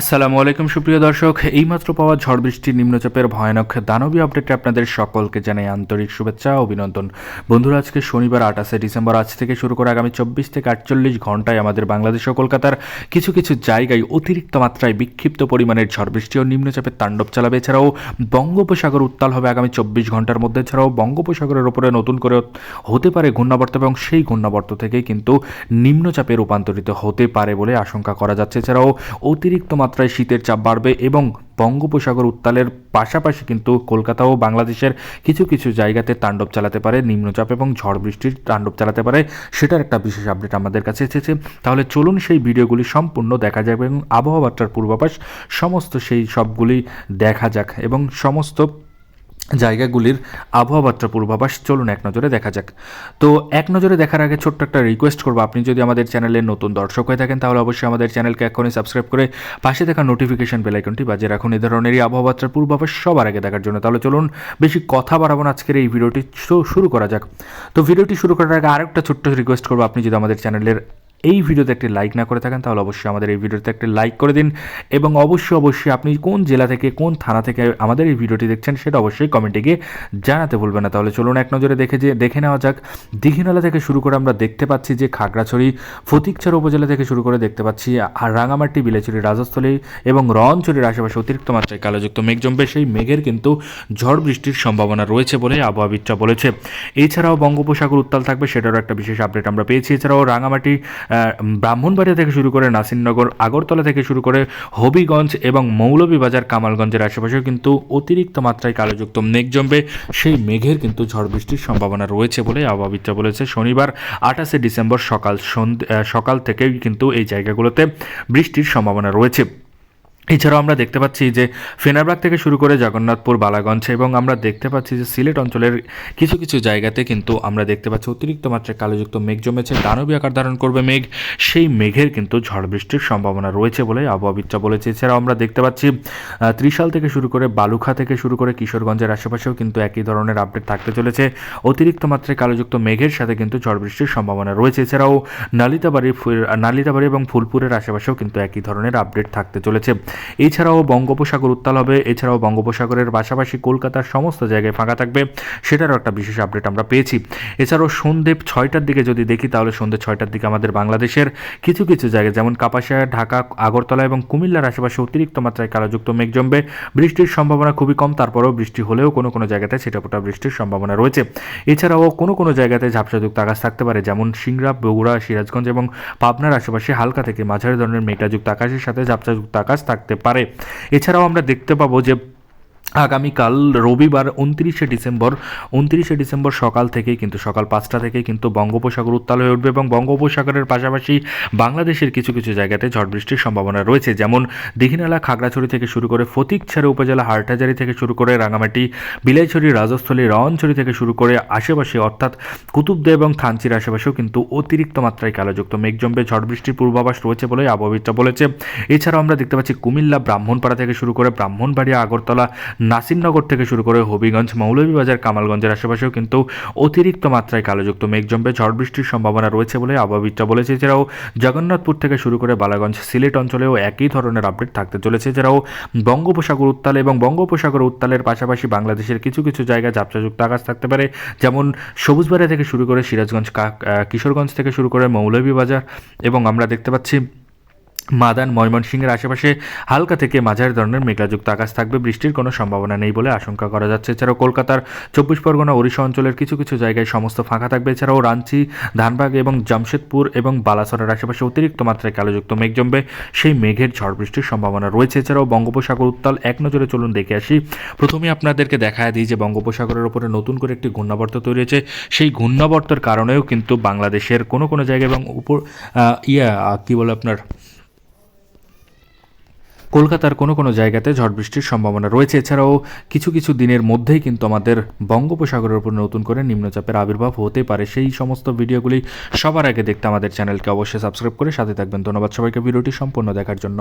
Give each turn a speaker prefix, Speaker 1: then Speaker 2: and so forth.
Speaker 1: আসসালামু আলাইকুম, সুপ্রিয় দর্শক। এইমাত্র পাওয়া ঝড় বৃষ্টির নিম্নচাপের ভয়ানক দানবী আপডেটে আপনাদের সকলকে জানাই আন্তরিক শুভেচ্ছা অভিনন্দন। বন্ধুরা, আজকে শনিবার, আঠাশে ডিসেম্বর, আজ থেকে শুরু করে আগামী চব্বিশ থেকে আটচল্লিশ ঘন্টায় আমাদের বাংলাদেশ ও কলকাতার কিছু কিছু জায়গায় অতিরিক্ত মাত্রায় বিক্ষিপ্ত পরিমাণের ঝড় বৃষ্টি ও নিম্নচাপের তাণ্ডব চালাবে। এছাড়াও বঙ্গোপসাগর উত্তাল হবে আগামী চব্বিশ ঘণ্টার মধ্যে। এছাড়াও বঙ্গোপসাগরের ওপরে নতুন করে হতে পারে ঘূর্ণাবর্ত এবং সেই ঘূর্ণাবর্ত থেকে কিন্তু নিম্নচাপে রূপান্তরিত হতে পারে বলে আশঙ্কা করা যাচ্ছে। এছাড়াও অতিরিক্ত মাত্রায় শীতের চাপ বাড়বে এবং বঙ্গোপসাগর উত্তালের পাশাপাশি কিন্তু কলকাতা ও বাংলাদেশের কিছু কিছু জায়গাতে তাণ্ডব চালাতে পারে, নিম্নচাপ এবং ঝড় বৃষ্টির তাণ্ডব চালাতে পারে। সেটার একটা বিশেষ আপডেট আমাদের কাছে এসেছে। তাহলে চলুন সেই ভিডিওগুলি সম্পূর্ণ দেখা যাবে এবং আবহাওয়াটার পূর্বাভাস সমস্ত সেই সবগুলি দেখা যাক এবং সমস্ত জায়গাগুলির আবহাওয়া বার্তা পূর্বাভাস চলুন এক নজরে দেখা যাক। তো এক নজরে দেখার আগে ছোট্ট একটা রিকোয়েস্ট করব। আপনি যদি আমাদের চ্যানেলের নতুন দর্শক হয়ে থাকেন, তাহলে অবশ্যই আমাদের চ্যানেলকে এখনই সাবস্ক্রাইব করে পাশে থাকা নোটিফিকেশন বেলাইকনটি বাজিয়ে রাখুন। এই ধরনেরই আবহাওয়া বার্তার পূর্বাভাস সবার আগে দেখার জন্য। তাহলে চলুন বেশি কথা বাড়াবো আজকের এই ভিডিওটি শুরু করা যাক। তো ভিডিওটি শুরু করার আগে আরেকটা ছোট্ট রিকোয়েস্ট করব। আপনি যদি আমাদের চ্যানেলের এই ভিডিওতে একটি লাইক না করে থাকেন, তাহলে অবশ্যই আমাদের এই ভিডিওতে একটি লাইক করে দিন। এবং অবশ্যই অবশ্যই আপনি কোন জেলা থেকে, কোন থানা থেকে আমাদের এই ভিডিওটি দেখছেন সেটা অবশ্যই কমেন্টে গিয়ে জানাতে ভুলবেন না। তাহলে চলুন এক নজরে দেখে যে, দেখে নেওয়া যাক। দীঘিনালা থেকে শুরু করে আমরা দেখতে পাচ্ছি যে, খাগড়াছড়ি, ফতিকছড়া উপজেলা থেকে শুরু করে দেখতে পাচ্ছি, আর রাঙামাটি বিলাচুরি রাজস্থলী এবং রনচুরির আশেপাশে অতিরিক্ত মাত্রায় কালোযুক্ত মেঘ জমবে। সেই মেঘের কিন্তু ঝড় বৃষ্টির সম্ভাবনা রয়েছে বলে আবহাওয়াবিদরা বলেছে। এছাড়াও বঙ্গোপসাগর উত্তাল থাকবে, সেটারও একটা বিশেষ আপডেট আমরা পেয়েছি। এছাড়াও রাঙামাটি ব্রাহ্মণবাড়িয়া থেকে শুরু করে নাসিরনগর, আগরতলা থেকে শুরু করে হবিগঞ্জ এবং মৌলভীবাজার, কামালগঞ্জের আশেপাশেও কিন্তু অতিরিক্ত মাত্রায় কালোযুক্ত মেঘ জমবে। সেই মেঘের কিন্তু ঝড় বৃষ্টির সম্ভাবনা রয়েছে বলে আবহাওয়াবিদরা বলেছে। শনিবার আঠাশে ডিসেম্বর সকাল সকাল থেকেই কিন্তু এই জায়গাগুলোতে বৃষ্টির সম্ভাবনা রয়েছে। এছাড়াও আমরা দেখতে পাচ্ছি যে ফেনারবাগ থেকে শুরু করে জগন্নাথপুর, বালাগঞ্জ এবং আমরা দেখতে পাচ্ছি যে সিলেট অঞ্চলের কিছু কিছু জায়গাতে কিন্তু আমরা দেখতে পাচ্ছি অতিরিক্ত মাত্রায় কালোযুক্ত মেঘ জমেছে। দানবী আকার ধারণ করবে মেঘ। সেই মেঘের কিন্তু ঝড় বৃষ্টির সম্ভাবনা রয়েছে বলে আবহাওয়াবিদরা বলেছে। এছাড়াও আমরা দেখতে পাচ্ছি ত্রিশাল থেকে শুরু করে বালুখা থেকে শুরু করে কিশোরগঞ্জের আশেপাশেও কিন্তু একই ধরনের আপডেট থাকতে চলেছে। অতিরিক্ত মাত্রায় কালোযুক্ত মেঘের সাথে কিন্তু ঝড় বৃষ্টির সম্ভাবনা রয়েছে। এছাড়াও নালিতাবাড়ি নালিতাবাড়ি এবং ফুলপুরের আশেপাশেও কিন্তু একই ধরনের আপডেট থাকতে চলেছে। এছাড়াও বঙ্গোপসাগর উত্তাল হবে, এছাড়াও বঙ্গোপসাগরের পাশাপাশি কলকাতার সমস্ত জায়গায় ফাঁকা থাকবে, সেটারও একটা বিশেষ আপডেট আমরা পেয়েছি। এছাড়াও সন্ধ্যে ছয়টার দিকে যদি দেখি, তাহলে সন্ধ্যে ছয়টার দিকে আমাদের বাংলাদেশের কিছু কিছু জায়গায়, যেমন কাপাসিয়া, ঢাকা, আগরতলা এবং কুমিল্লার আশেপাশে অতিরিক্ত মাত্রায় কালোযুক্ত মেঘ জমবে। বৃষ্টির সম্ভাবনা খুবই কম, তারপরেও বৃষ্টি হলেও কোনো কোনো জায়গাতে ছিটাফোটা বৃষ্টির সম্ভাবনা রয়েছে। এছাড়াও কোনো কোনো জায়গাতে ঝাপসাযুক্ত আকাশ থাকতে পারে, যেমন সিংড়া, বগুড়া, সিরাজগঞ্জ এবং পাবনার আশেপাশে হালকা থেকে মাঝারি ধরনের মেঘাযুক্ত আকাশের সাথে ঝাপসাযুক্ত আকাশ থাকতে পারে। এছাড়াও আমরা দেখতে পাবো যে আগামীকাল রবিবার উনত্রিশে ডিসেম্বর উনত্রিশে ডিসেম্বর সকাল থেকেই কিন্তু, সকাল পাঁচটা থেকেই কিন্তু বঙ্গোপসাগর উত্তাল হয়ে উঠবে এবং বঙ্গোপসাগরের পাশাপাশি বাংলাদেশের কিছু কিছু জায়গাতে ঝড় বৃষ্টির সম্ভাবনা রয়েছে। যেমন দীঘিনালা, খাগড়াছড়ি থেকে শুরু করে ফতিকছড়ি উপজেলা, হাটহাজারি থেকে শুরু করে রাঙামাটি বিলাইছড়ি, রাজস্থলী রওয়ানছড়ি থেকে শুরু করে আশেপাশে অর্থাৎ কুতুবদে এবং থানচির আশেপাশেও কিন্তু অতিরিক্ত মাত্রায় কালোযুক্ত মেঘ জমবে ঝড় বৃষ্টির পূর্বাভাস রয়েছে বলে আবহাওয়িদরা বলেছে। এছাড়াও আমরা দেখতে পাচ্ছি কুমিল্লা, ব্রাহ্মণপাড়া থেকে শুরু করে ব্রাহ্মণবাড়িয়া, আগরতলা নাসিরনগর থেকে শুরু করে হবিগঞ্জ, মৌলভীবাজার, কামালগঞ্জের আশেপাশেও কিন্তু অতিরিক্ত মাত্রায় কালোযুক্ত মেঘ জমবে ঝড় বৃষ্টির সম্ভাবনা রয়েছে বলে আবহাওয়িদরা বলেছে। এছাড়াও জগন্নাথপুর থেকে শুরু করে বালাগঞ্জ, সিলেট অঞ্চলেও একই ধরনের আপডেট থাকতে চলেছে। এছাড়াও বঙ্গোপসাগর উত্তাল এবং বঙ্গোপসাগর উত্তালের পাশাপাশি বাংলাদেশের কিছু কিছু জায়গায় ঝাপসাযুক্ত আকাশ থাকতে পারে। যেমন সবুজবাড়িয়া থেকে শুরু করে সিরাজগঞ্জ কিশোরগঞ্জ থেকে শুরু করে মৌলভীবাজার এবং আমরা দেখতে পাচ্ছি মাদান ময়মনসিংহের আশেপাশে হালকা থেকে মাঝারি ধরনের মেঘলাযুক্ত আকাশ থাকবে। বৃষ্টির কোনো সম্ভাবনা নেই বলে আশঙ্কা করা যাচ্ছে। এছাড়াও কলকাতার চব্বিশ পরগনা, ওড়িশা অঞ্চলের কিছু কিছু জায়গায় সমস্ত ফাঁকা থাকবে। এছাড়াও রাঞ্চি ধানবাগ এবং জামশেদপুর এবং বালাসরের আশেপাশে অতিরিক্ত মাত্রায় কালোযুক্ত মেঘ জমবে। সেই মেঘের ঝড় বৃষ্টির সম্ভাবনা রয়েছে। এছাড়াও বঙ্গোপসাগর উত্তাল এক নজরে চলুন দেখে আসি। প্রথমে আপনাদেরকে দেখায় দিই যে বঙ্গোপসাগরের ওপরে নতুন করে একটি ঘূর্ণাবর্ত তৈরি হয়েছে। সেই ঘূর্ণাবর্তের কারণেও কিন্তু বাংলাদেশের কোনো কোনো জায়গায় এবং উপর ইয়া কী বলে আপনার কলকাতার কোনো কোনো জায়গাতে ঝড় বৃষ্টির সম্ভাবনা রয়েছে। এছাড়াও কিছু কিছু দিনের মধ্যেই কিন্তু আমাদের বঙ্গোপসাগরের উপর নতুন করে নিম্নচাপের আবির্ভাব হতে পারে। সেই সমস্ত ভিডিওগুলি সবার আগে দেখতে আমাদের চ্যানেলকে অবশ্যই সাবস্ক্রাইব করে সাথে থাকবেন। ধন্যবাদ সবাইকে ভিডিওটি সম্পূর্ণ দেখার জন্য।